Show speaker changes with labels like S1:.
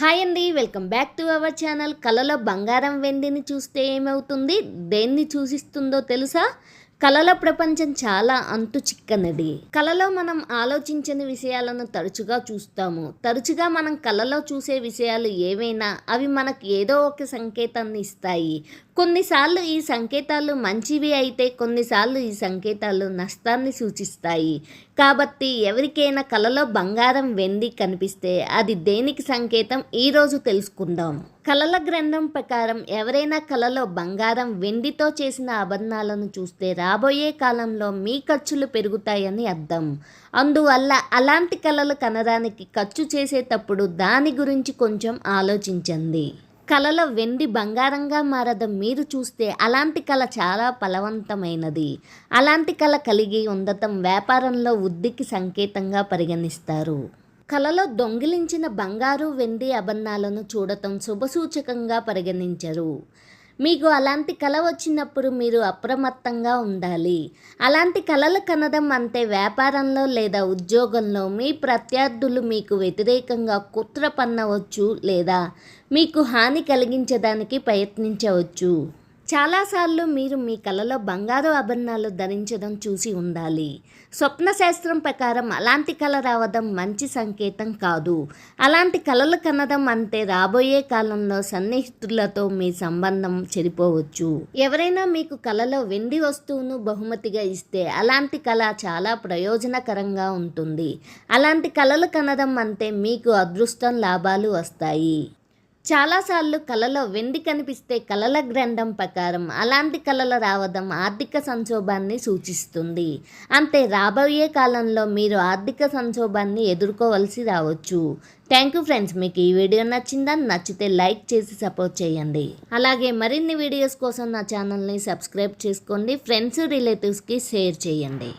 S1: Hi అండి welcome back to our channel. కలలో బంగారం వెండిని చూస్తే ఏమవుతుంది? దేన్ని సూచిస్తుందో తెలుసా? కళల ప్రపంచం చాలా అంతు చిక్కనది. కళలో మనం ఆలోచించని విషయాలను తరచుగా చూస్తాము. తరచుగా మనం కళలో చూసే విషయాలు ఏవైనా అవి మనకు ఏదో ఒక సంకేతాన్ని ఇస్తాయి. కొన్నిసార్లు ఈ సంకేతాలు మంచివి అయితే కొన్నిసార్లు ఈ సంకేతాలు నష్టాన్ని సూచిస్తాయి. కాబట్టి ఎవరికైనా కళలో బంగారం వెండి కనిపిస్తే అది దేనికి సంకేతం? ఈరోజు తెలుసుకుందాం. కళల గ్రంథం ప్రకారం ఎవరైనా కళలో బంగారం వెండితో చేసిన ఆభరణాలను చూస్తే రాబోయే కాలంలో మీ ఖర్చులు పెరుగుతాయని అర్థం. అందువల్ల అలాంటి కళలు కనడానికి ఖర్చు చేసేటప్పుడు దాని గురించి కొంచెం ఆలోచించండి. కళలో వెండి బంగారంగా మారడం మీరు చూస్తే అలాంటి కళ చాలా ఫలవంతమైనది. అలాంటి కళ కలిగి ఉండటం వ్యాపారంలో వృద్ధికి సంకేతంగా పరిగణిస్తారు. కళలో దొంగిలించిన బంగారు వెండి అభన్నాలను చూడటం శుభసూచకంగా పరిగణించరు. మీకు అలాంటి కళ వచ్చినప్పుడు మీరు అప్రమత్తంగా ఉండాలి. అలాంటి కళలు కనడం అంటే వ్యాపారంలో లేదా ఉద్యోగంలో మీ ప్రత్యర్థులు మీకు వ్యతిరేకంగా కుట్ర పన్నవచ్చు లేదా మీకు హాని కలిగించడానికి ప్రయత్నించవచ్చు. చాలాసార్లు మీరు మీ కలలో బంగారు ఆభరణాలు ధరించడం చూసి ఉండాలి. స్వప్న శాస్త్రం ప్రకారం అలాంటి కళ రావడం మంచి సంకేతం కాదు. అలాంటి కళలు కనడం అంటే రాబోయే కాలంలో సన్నిహితులతో మీ సంబంధం చెడిపోవచ్చు. ఎవరైనా మీకు కళలో వెండి వస్తువును బహుమతిగా ఇస్తే అలాంటి కళ చాలా ప్రయోజనకరంగా ఉంటుంది. అలాంటి కళలు కనడం అంటే మీకు అదృష్టం లాభాలు వస్తాయి. చాలాసార్లు కళలో వెండి కనిపిస్తే కళల గ్రంథం ప్రకారం అలాంటి కళలు రావడం ఆర్థిక సంక్షోభాన్ని సూచిస్తుంది. అంతే రాబోయే కాలంలో మీరు ఆర్థిక సంక్షోభాన్ని ఎదుర్కోవలసి రావచ్చు. థ్యాంక్ యూ ఫ్రెండ్స్ మీకు ఈ వీడియో నచ్చిందా? నచ్చితే లైక్ చేసి సపోర్ట్ చేయండి. అలాగే మరిన్ని వీడియోస్ కోసం నా ఛానల్ని సబ్స్క్రైబ్ చేసుకోండి. ఫ్రెండ్స్ రిలేటివ్స్కి షేర్ చేయండి.